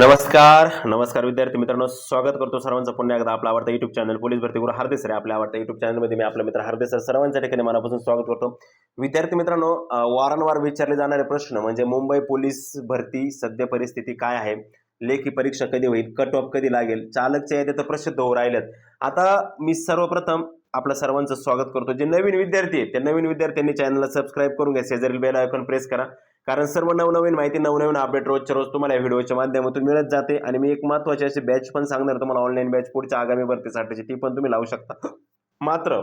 नमस्कार नमस्कार विद्यार्थी मित्रांनो स्वागत करतो सर्वांचं पुन्हा एकदा आपला आवडता युट्यूब चॅनल पोलीस भरती गुरु हार्दिक सर आपल्या आवडता युट्यूब चॅनलमध्ये मी आपला मित्र हार्दिक सर सर्वांच्या ठिकाणी मनापासून स्वागत करतो. विद्यार्थी मित्रांनो वारंवार विचारले जाणारे प्रश्न म्हणजे मुंबई पोलीस भरती सध्या परिस्थिती काय आहे? लेखी परीक्षा कधी होईल? कट ऑफ कधी लागेल? चालकच्या याद्या तर प्रसिद्ध होऊ राहिल्यात आता मी सर्वप्रथम आपलं सर्वांचं स्वागत करतो. जे नवीन विद्यार्थी आहेत त्या नवीन विद्यार्थ्यांनी चॅनलला सबस्क्राईब करून घ्या. शेजारील बेल आयकॉन प्रेस करा. कारण सर्व नवनवीन माहिती नवनवीन अपडेट रोजच्या रोज तुम्हाला या व्हिडिओच्या माध्यमातून मिळत जाते. आणि मी एक महत्वाची अशी बॅच पण सांगणार तुम्हाला ऑनलाईन बॅच पुढच्या आगामी भरतीसाठीची ती पण तुम्ही लावू शकता. मात्र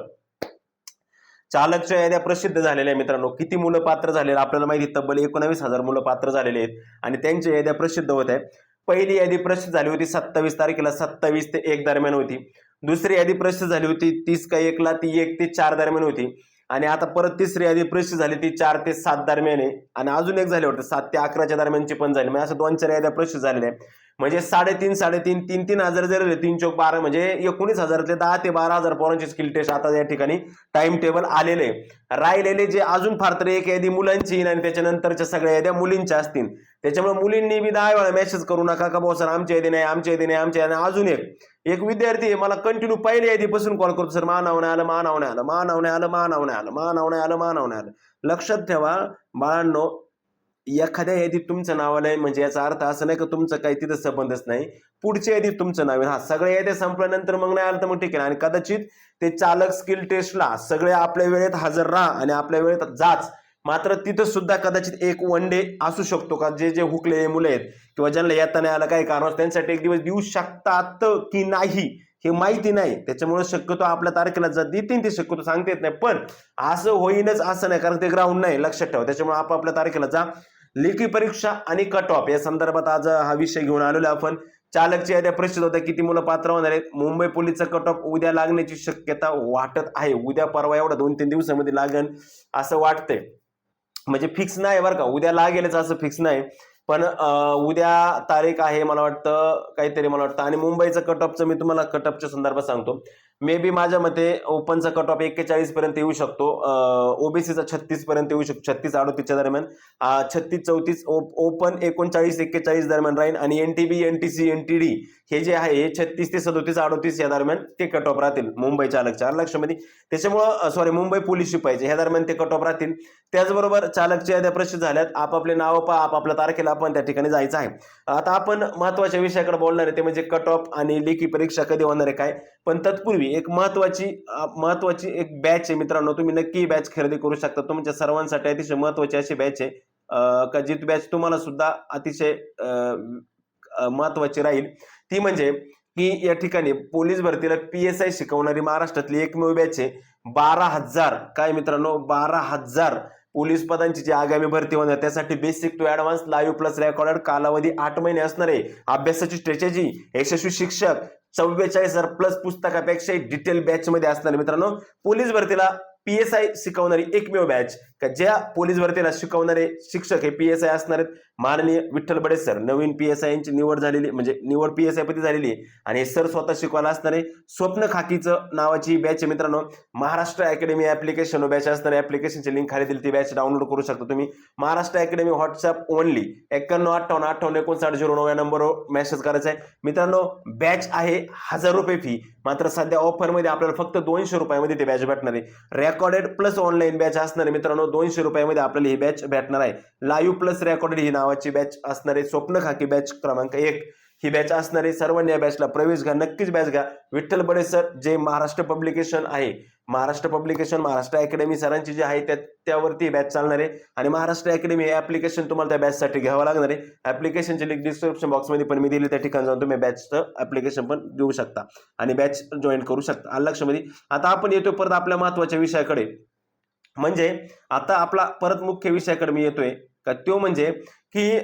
चालकच्या याद्या प्रसिद्ध झालेल्या आहे मित्रांनो. किती मुलं पात्र झालेले आपल्याला माहिती तब्बल एकोणावीस हजार मुलं पात्र झालेले आहेत. आणि त्यांच्या याद्या प्रसिद्ध होत आहे पहिली यादी प्रसिद्ध झाली होती सत्तावीस तारखेला. सत्तावीस ते एक दरम्यान होती. दुसरी यादी प्रसिद्ध झाली होती तीस का एकला. ती एक ते चार दरम्यान होती. आणि आता परत तिसरी यादी प्रसिद्ध झाली ती चार ते सात दरम्यान आहे. आणि अजून एक झाली वाटतं सात ते अकराच्या दरम्यानची पण झाली. म्हणजे असं दोन चार याद्या प्रसिद्ध झालेल्या आहेत. म्हणजे साडेतीन साडेतीन तीन तीन हजार जर तीन चौक बारा म्हणजे एकोणीस हजारातले दहा ते बारा हजार पोरांची स्किल टेस्ट आता या ठिकाणी टाइम टेबल आलेले आहे. राहिलेले जे अजून फार तर एक यादी मुलांची येईल आणि त्याच्यानंतरच्या सगळ्या याद्या मुलींच्या असतील. त्याच्यामुळे मुलींनी बी दहा वेळा मेसेज करू नका का भाऊ सर आमच्या यादी नाही आमच्या यादी नाही आमच्या यादी नाही. अजून एक एक विद्यार्थी आहे मला कंटिन्यू पहिल्या यादीपासून कॉल करतो सर मानाव नाही आलं मानाव नाही आलं मानाव नाही आलं मानाव नाही आलं मानाव नाही आलं मानाव नाही आलं. लक्षात ठेवा बाळांनो एखाद्या यादीत तुमचं नाव आलंय म्हणजे याचा अर्थ असं नाही का तुमचं काही तिथं संबंधच नाही. पुढच्या यादीत तुमचं नाव आहे. हा सगळ्या याद्या संपल्यानंतर मग नाही आलं तर मग ठीक आहे. आणि कदाचित ते चालक स्किल टेस्टला सगळे आपल्या वेळेत हजर राहा आणि आपल्या वेळेत जाच. मात्र तिथं सुद्धा कदाचित एक वन डे असू शकतो का? जे जे हुकलेले मुलं आहेत किंवा ज्यांना येता नाही आलं काही कारण त्यांच्यासाठी एक दिवस देऊ शकतात की नाही हे माहिती नाही. त्याच्यामुळे शक्यतो आपल्या तारखेला जर देतील ते शक्यतो सांगता येत नाही. पण असं होईनच असं नाही कारण ते ग्राउंड नाही. लक्षात ठेवा. त्याच्यामुळे आपापल्या तारखेला जा. लेखी परीक्षा आणि कट ऑफ या संदर्भात आज हा विषय घेऊन आलेलो आपण. चालकची याद्या प्रसिद्ध होत्या किती मुलं पात्र होणार आहेत? मुंबई पोलीसचा कट ऑफ उद्या लागण्याची शक्यता वाटत आहे. उद्या परवा एवढा दोन तीन दिवसामध्ये लागेल असं वाटतंय. म्हणजे फिक्स नाही बरं का. उद्या लागेलच असं फिक्स नाही. पण उद्या तारीख आहे मला वाटतं काहीतरी मला वाटतं. आणि मुंबईचं कट ऑफचं मी तुम्हाला कट ऑफच्या संदर्भात सांगतो. मे बी माझ्या मते ओपनचा कट ऑफ एक्केचाळीस पर्यंत येऊ शकतो. ओबीसीचा छत्तीस पर्यंत येऊ शकतो. छत्तीस अडोतीसच्या दरम्यान. छत्तीस चौतीस ओपन एकोणचाळीस एक्केचाळीस दरम्यान राहील आणि N T B N T C N T D हे जे आहे हे छत्तीस ते सदोतीस अडोतीस या दरम्यान ते कट ऑफ राहतील. मुंबई चालक चार लक्षामध्ये त्याच्यामुळं सॉरी मुंबई पोलीस शिपायचे ह्या दरम्यान ते कट ऑफ राहतील. त्याचबरोबर चालकच्या याद्या प्रसिद्ध झाल्यात. आपापले नाव पहा आपापल्या तारखेला आपण त्या ठिकाणी जायचं आहे. आता आपण महत्त्वाच्या विषयाकडे बोलणार आहे. ते म्हणजे कट ऑफ आणि लेखी परीक्षा कधी होणार आहे काय? पण तत्पूर्वी एक महत्वाची महत्त्वाची महत्वाची एक बॅच आहे मित्रांनो. तुम्ही नक्की बॅच खरेदी करू शकता. तुमच्या सर्वांसाठी अतिशय महत्वाची अशी बॅच आहे. का जी बॅच तुम्हाला सुद्धा अतिशय महत्त्वाची महत्वाची राहील. ती म्हणजे की या ठिकाणी पोलीस भरतीला पी एस आय शिकवणारी महाराष्ट्रातली एकमेव बॅच आहे. बारा हजार काय मित्रांनो? बारा हजार पोलीस पदांची जी आगामी भरती होणार त्यासाठी basic to advance live plus record कालावधी आठ महिने असणार आहे. अभ्यासाची स्ट्रॅटेजी यशस्वी शिक्षक चव्वेचाळीस हजार प्लस पुस्तकापेक्षा डिटेल बॅच मध्ये असणार मित्रांनो. पोलीस भरतीला पीएसआय शिकवणारी एकमेव बॅच का ज्या पोलीस भरतीला शिकवणारे शिक्षक हे पी एस आय असणार आहेत माननीय विठ्ठल बडे सर नवीन पी एस आय यांची निवड झालेली म्हणजे निवड पी एस आय पती झालेली आहे. आणि हे सर स्वतः शिकवायला असणारे स्वप्न खाकीचं नावाची बॅच आहे मित्रांनो. महाराष्ट्र अकॅडमी ऍप्लिकेशन बॅच असणार ऍप्लिकेशनची लिंक खाली दिली ती बॅच डाउनलोड करू शकता तुम्ही. महाराष्ट्र अकॅडमी व्हॉट्सअप ओनली एक्क्याण्णव अठ्ठावन्न अठ्ठावन्न एकोणसाठ झिरो नऊ या नंबरवर मेसेज करायचा आहे. मित्रांनो बॅच आहे हजार रुपये फी मात्र सध्या ऑफरमध्ये आपल्याला फक्त दोनशे रुपयामध्ये ते बॅच भेटणार आहे. रेकॉर्डेड प्लस ऑनलाईन बॅच असणार आहे मित्रांनो. दोनशे रुपयामध्ये आपल्याला ही बॅच भेटणार आहे. लाईव्ह प्लस रेकॉर्डेड ही नावाची बॅच असणारे स्वप्न खाकी बॅच क्रमांक एक. ही बॅच असणारे सर्वांनी या बॅचला प्रवेश घ्या. नक्कीच बॅच घ्या. विठ्ठल बडे सर जे महाराष्ट्र पब्लिकेशन आहे. महाराष्ट्र पब्लिकेशन महाराष्ट्र अकॅडमी सरांची जी आहे त्या त्यावरती बॅच चालणार आहे. आणि महाराष्ट्र अकॅडमी हे ॲप्लिकेशन तुम्हाला त्या बॅचसाठी घ्यावं लागणार आहे. ऍप्लिकेशनची लिंक डिस्क्रिप्शन बॉक्समध्ये पण मी दिली. त्या ठिकाणी जाऊन तुम्ही बॅचचं ऍप्लिकेशन पण देऊ शकता. आणि बॅच जॉईन करू शकता. आलं लक्षामध्ये? आता आपण येतो परत आपल्या महत्त्वाच्या विषयाकडे. म्हणजे आता आपला परत मुख्य विषयाकडे मी येतोय का तो म्हणजे की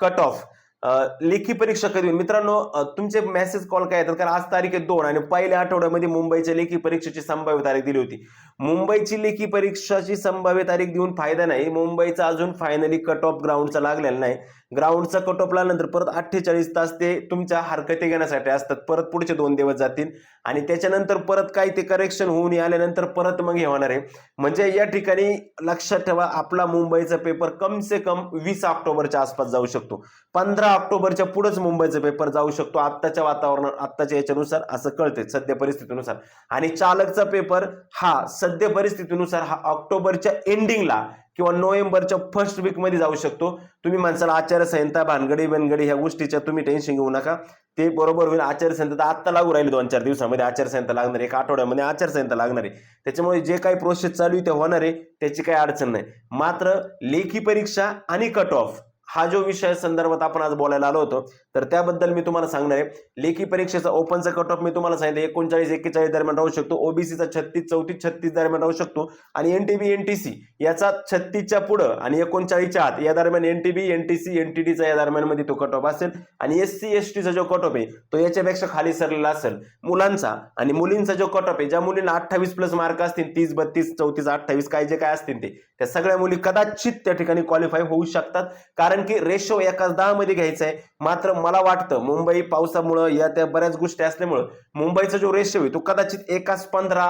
कट ऑफ लेखी परीक्षा कधी मित्रांनो तुमचे मेसेज कॉल काय येतात? कारण आज तारीख आहे दोन आणि पहिल्या आठवड्यामध्ये मुंबईच्या लेखी परीक्षेची संभाव्य तारीख दिली होती. मुंबईची लेखी परीक्षाची संभाव्य तारीख देऊन फायदा नाही. मुंबईचा अजून फायनली कट ऑफ ग्राउंडचा लागलेला नाही. ग्राउंडचा कट ऑफ लागल्यानंतर परत अठ्ठेचाळीस तास ते तुमच्या हरकती घेण्यासाठी असतात. परत पुढचे दोन दिवस जातील आणि त्याच्यानंतर परत काही ते करेक्शन होऊन आल्यानंतर परत मग हे होणार आहे. म्हणजे या ठिकाणी लक्षात ठेवा आपला मुंबईचा पेपर कम से कम वीस ऑक्टोबरच्या आसपास जाऊ शकतो. पंधरा ऑक्टोबरच्या पुढेच मुंबईचा पेपर जाऊ शकतो आत्ताच्या वातावरण आत्ताच्या याच्यानुसार असं कळते सद्य परिस्थितीनुसार. आणि चालकचा पेपर हा सद्य परिस्थितीनुसार हा ऑक्टोबरच्या एंडिंगला किंवा नोव्हेंबरच्या फर्स्ट वीकमध्ये जाऊ शकतो. तुम्ही माणसाला आचारसंहिता भानगडी बनगडी ह्या गोष्टीच्या तुम्ही टेन्शन घेऊ नका. ते बरोबर होईल आचारसंहिता तर आत्ता लागू राहील दोन चार दिवसामध्ये. आचारसंहिता लागणार आहे एक आठवड्यामध्ये आचारसंहिता लागणार. आहे त्याच्यामुळे जे काही प्रोसेस चालू आहे ते होणार आहे त्याची काही अडचण नाही. मात्र लेखी परीक्षा आणि कट ऑफ हा जो विषय संदर्भात आपण आज बोलायला आलो होतो तर त्याबद्दल मी तुम्हाला सांगणार आहे. लेखी परीक्षेचा ओपनचा कट ऑफ मी तुम्हाला सांगितलं एकोणचाळीस एक्केचाळीस दरम्यान राहू शकतो. ओबीसीचा छत्तीस चौतीस छत्तीस दरम्यान राहू शकतो. आणि N T B N T C याचा छत्तीसच्या पुढं आणि एकोणचाळीसच्या आत या दरम्यान N T B N T C N T डीचा या दरम्यानमध्ये तो कट ऑफ असेल. आणि एस सी एस टीचा जो कट ऑफ आहे तो याच्यापेक्षा खाली सरलेला असेल. मुलांचा आणि मुलींचा जो कट ऑफ आहे ज्या मुलींना अठ्ठावीस प्लस मार्क असतील तीस बत्तीस चौतीस अठ्ठावीस काय जे काय असतील ते त्या सगळ्या मुली कदाचित त्या ठिकाणी क्वालिफाय होऊ शकतात. कारण की रेशो एकाच दहा मध्ये घ्यायचा आहे. मात्र मला वाटतं मुंबई पावसामुळं या त्या बऱ्याच गोष्टी असल्यामुळं मुंबईचा जो रेशो आहे तो कदाचित एकाच पंधरा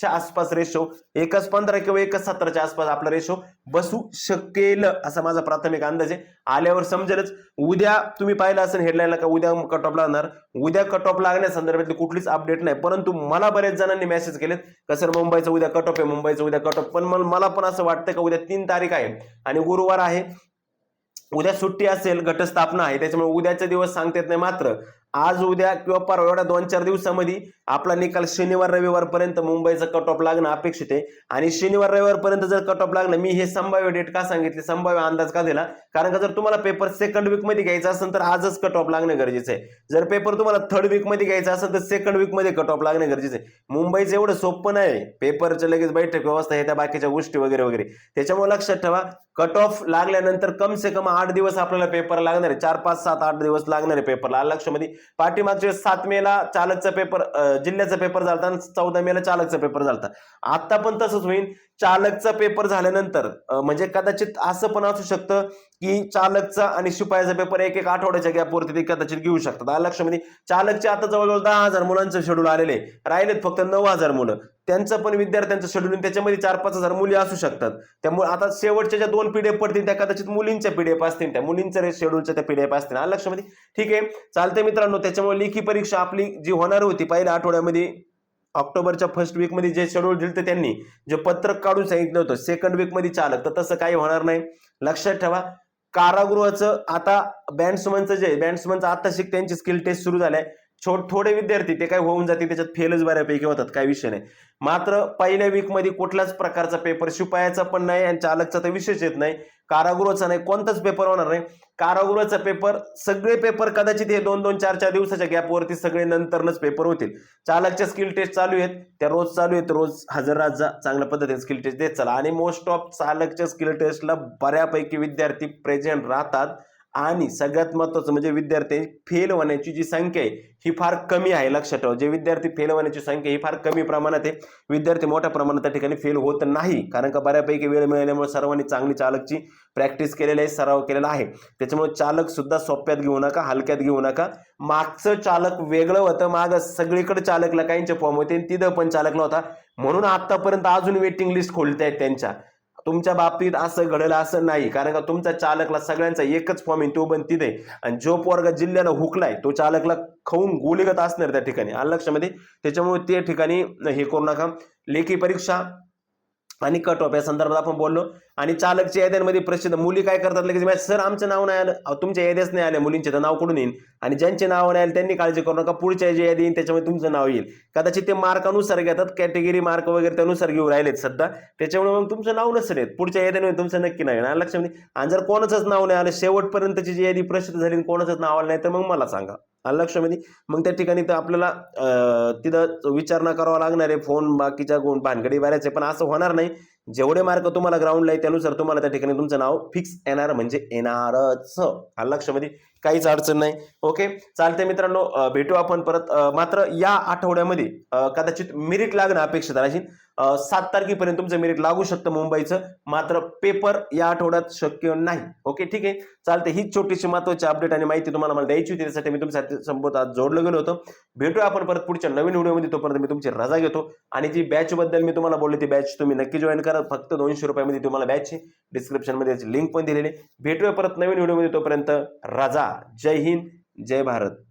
च्या आसपास रेशो एकच पंधरा किंवा एकच सतराच्या आसपास आपला रेशो बसू शकेल असा माझा प्राथमिक अंदाज आहे. आल्यावर समजेलच उद्या तुम्ही पाहिलं असेल हेडलाईनला का उद्या कट ऑफ लागणार? उद्या कट ऑफ लागण्यासंदर्भातली कुठलीच अपडेट नाही परंतु मला बऱ्याच जणांनी मेसेज केलेत का सर मुंबईचं उद्या कट ऑफ आहे मुंबईचं उद्या कट ऑफ पण मला पण असं वाटतं का उद्या तीन तारीख आहे आणि गुरुवार आहे. उद्या सुट्टी असेल घटस्थापना आहे त्याच्यामुळे उद्याचा दिवस सांगता येत नाही मात्र. आज उद्या किंवा परवा एवढ्या दोन चार दिवसामध्ये आपला निकाल शनिवार रविवार पर्यंत मुंबईचा कट ऑफ लागणं अपेक्षित आहे. आणि शनिवार रविवार पर्यंत जर कट ऑफ लागलं मी हे संभाव्य डेट का सांगितले संभाव्य अंदाज का दिला? कारण का जर तुम्हाला पेपर सेकंड वीकमध्ये घ्यायचा असेल तर आजच कट ऑफ लागणं गरजेचं आहे. जर पेपर तुम्हाला थर्ड वीकमध्ये घ्यायचा असेल तर सेकंड वीकमध्ये कट ऑफ लागणं गरजेचं आहे. मुंबईचं एवढं सोपं नाही पेपरचं लगेच बैठक व्यवस्था हे त्या बाकीच्या गोष्टी वगैरे वगैरे. त्याच्यामुळे लक्षात ठेवा कट ऑफ लागल्यानंतर कम से कम आठ दिवस आपल्याला पेपर लागणार आहे. चार पाच सात आठ दिवस लागणार आहे पेपरला आलं लक्षामध्ये? पाठीमागचे सात मेला चालकचा पेपर जिल्ह्याचा पेपर झालता आणि चौदा मेला चालकचा पेपर झालता आता पण तसंच होईल. चालकचा पेपर झाल्यानंतर म्हणजे कदाचित असं पण असू शकतं की चालकचा आणि शिपायाचा पेपर एक एक आठवड्याच्या गॅपवरती ते कदाचित घेऊ शकतात. आलं लक्षामध्ये? चालकचे आता जवळजवळ दहा हजार मुलांचं शेड्यूल आलेले राहिलेत फक्त नऊ हजार मुलं. त्यांचं पण विद्यार्थ्यांचं शेड्यूलिंग त्याच्यामध्ये चार पाच हजार मुली असू शकतात. त्यामुळे आता शेवटच्या ज्या दोन पीडीएफ पडतील त्या कदाचित मुलींच्या पीडीएफ असतील त्या मुलींच्या शेड्यूलच्या त्या पीडीएफ असतील. आलं लक्षामध्ये ठीक आहे. चालतंय मित्रांनो त्याच्यामुळे लेखी परीक्षा आपली जी होणार होती पहिल्या आठवड्यामध्ये ऑक्टोबरच्या फर्स्ट वीकमध्ये जे शेड्यूल दिलं त्यांनी जे पत्रक काढून सांगितलं होतं सेकंड वीकमध्ये चालक तर तसं काही होणार नाही. लक्षात ठेवा. कारागृहाचं आता बँड्समनचं जे बँड्समनचं आता शिक त्यांची स्किल टेस्ट सुरू झालाय थोडे विद्यार्थी ते काय होऊन जाते त्याच्यात फेलच बऱ्यापैकी होतात काही विषय नाही. मात्र पहिल्या वीकमध्ये कुठल्याच प्रकारचा पेपर शिपायाचा पण नाही आणि चालकचा तर विषयच येत नाही. कारागृहाचा नाही कोणताच पेपर होणार नाही. कारागृहाचा पेपर सगळे पेपर कदाचित हे दोन दोन चार चार दिवसाच्या गॅपवरती सगळे नंतरनच पेपर होतील. चालकच्या स्किल टेस्ट चालू आहेत. त्या रोज चालू आहेत रोज हजर राहत जा चांगल्या पद्धतीने स्किल टेस्ट देत चला. आणि मोस्ट ऑफ चालकच्या स्किल टेस्टला बऱ्यापैकी विद्यार्थी प्रेझेंट राहतात. आणि सगळ्यात महत्त्वाचं म्हणजे विद्यार्थी फेल होण्याची जी संख्या आहे ही फार कमी आहे. लक्षात ठेवा जे विद्यार्थी फेल होण्याची संख्या ही फार कमी प्रमाणात आहे. विद्यार्थी मोठ्या प्रमाणात त्या ठिकाणी फेल होत नाही. कारण का बऱ्यापैकी वेळ मिळाल्यामुळे सर्वांनी चांगली चालकची प्रॅक्टिस केलेली आहे सराव केलेला आहे. त्याच्यामुळे चालक सुद्धा सोप्यात घेऊ नका हलक्यात घेऊ नका. मागचं चालक वेगळं होतं माग सगळीकडे चालकला काहींचे फॉर्म होते आणि तिथं पण चालकला होता. म्हणून आतापर्यंत अजून वेटिंग लिस्ट खोलतायत त्यांच्या. तुमच्या बाबतीत असं घडलं असं नाही. कारण का तुमच्या चालकला सगळ्यांचा एकच फॉर्म आहे तो पण तिथे. आणि जो पोरगा जिल्ह्याला हुकलाय तो चालकला खाऊन गोलीगत असणार त्या ठिकाणी. आलं लक्षामध्ये त्याच्यामुळे ते ठिकाणी हे करू नका. लेखी परीक्षा आणि कट ऑफ या संदर्भात आपण बोललो. आणि चालकच्या याद्यांमध्ये प्रसिद्ध मुली काय करतात लगेच सर आमचं नाव नाही आलं. तुमच्या याद्याच नाही आल्या मुलींचे तर नाव कुठून येईल आणि ज्यांचे नाव नाही आले त्यांनी काळजी करू नका. पुढच्या जे यादी येईल त्याच्यामध्ये तुमचं नाव येईल. कदाचित ते मार्कानुसार घेतात कॅटेगरी मार्क वगैरे त्यानुसार घेऊन राहिलेत सध्या. त्याच्यामुळे मग तुमचं नाव नसेल येत. पुढच्या याद्यांमध्ये तुमचं नक्की नाही येणार. लक्षात आणि जर कोणाचंच नाव नाही आलं शेवटपर्यंतची जी यादी प्रसिद्ध झाली आणि कोणाचंच नाव आलं नाही तर मग मला सांगा. आलं लक्षामध्ये मग त्या ठिकाणी तर आपल्याला तिथं विचारणा करावा लागणार आहे. फोन बाकीच्या गुण भानगडी आहे पण असं होणार नाही. जेवढे मार्क तुम्हाला ग्राउंडला आहे त्यानुसार तुम्हाला त्या ठिकाणी तुमचं नाव फिक्स येणार म्हणजे येणारच. आलं लक्षामध्ये काहीच अडचण नाही. ओके चालते मित्रांनो भेटू आपण परत. मात्र या आठवड्यामध्ये कदाचित मेरिट लागणं अपेक्षित राहील सात तारखेपर्यंत तुमचं मेरिट लागू शकतं मुंबईचं. मात्र पेपर या आठवड्यात शक्य नाही. ओके ठीक आहे? चालते ही छोटीशी महत्वाची अपडेट आणि माहिती तुम्हाला मला द्यायची होती. त्यासाठी मी तुमच्या संबोध आज जोडलं गेलो होतो. भेटूया आपण परत पुढच्या नवीन व्हिडिओमध्ये. तोपर्यंत मी तुमची रजा घेतो. आणि जी बॅचबद्दल मी तुम्हाला बोलले ती बॅच तुम्ही नक्की जॉईन करा. फक्त दोनशे रुपयामध्ये तुम्हाला बॅचची डिस्क्रिप्शनमध्ये याची लिंक पण दिलेली भेटूया परत नवीन व्हिडिओमध्ये. तोपर्यंत रजा. जय हिंद. जय भारत.